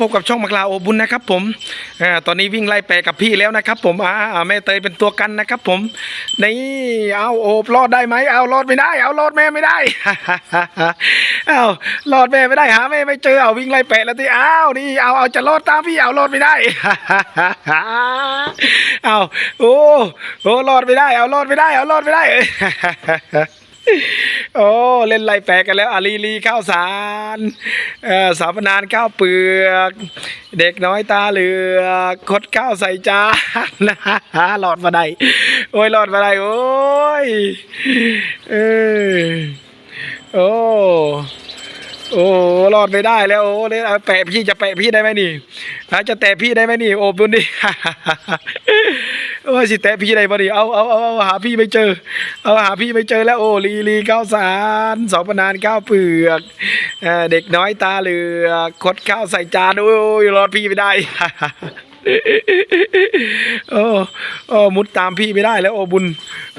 พบกับช่องมักลาโอบุญนะครับผมอตอนนี้วิ่งไล่แปะกับพี่แล้วนะครับ ผมอ่าแม่เตยเป็นตัวกันนะครับ ผมนี่เอาโอบรอดได้ไหมเอารอดไม่ได้ เอารอดแม่ไม่ได้เอารอดแม่ไม่ได้หาแม่ไม่เจอเอาวิ่งไล่แปะแล้วที่เอานี่เอาเอาจะรอดตามพี่เอารอดไม่ได้เอาโอ้โอ้รอดไม่ได้ เอารอดไม่ได้ เอารอดไม่ได้ โอ้เล่นไล่แปลกันแล้วอาลีลีข้าวสารสามนานข้าวเปลือก เด็กน้อยตาเหลือกคดข้าวใส่จานหลอดมาได้โอ้ยหลอดมาได้โอ้ยเออโอ้ โอ้รอดไม่ได้แล้วโอ้เลยเอาแปะพี่จะแปะพี่ได้ไหมนี่ฮะจะแตะพี่ได้ไหมนี่โอบดูดิโอ้สิแตะพี่ได้ปะนี่เอาเอาเอาเอาหาพี่ไม่เจอ เอาหาพี่ไม่เจอแล้วโอ้ลีลีข้าวสารสองปนานข้าวเปลือกเอ่อเด็กน้อยตาเหลือกคดข้าวใส่จานโอ้ยรอดพี่ไม่ได้โอ้โอ้มุดตามพี่ไม่ได้แล้วโอ้บุญ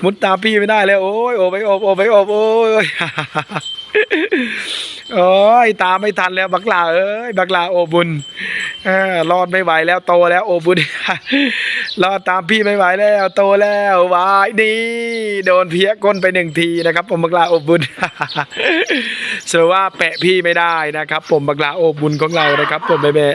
มุดตามพี่ไม่ได้แล้วโอ้ยโอ้ไปโอบโอ้ไปโอบโอ้ยโอ้ยตามไม่ทันแล้ว บักลาเอ้ยบักลาโอบุญรอดไม่ไหวแล้วโตแล้วโอบุญรอดตามพี่ไม่ไหวแล้ว โตแล้ววายดีโดนเพี้ยก้นไปหนึ่งทีนะครับ ผมบักลาโอบุญสรุปว่าแปะพี่ไม่ได้นะครับ ผมบักลาโอบุญของเรานะครับ ผมแม่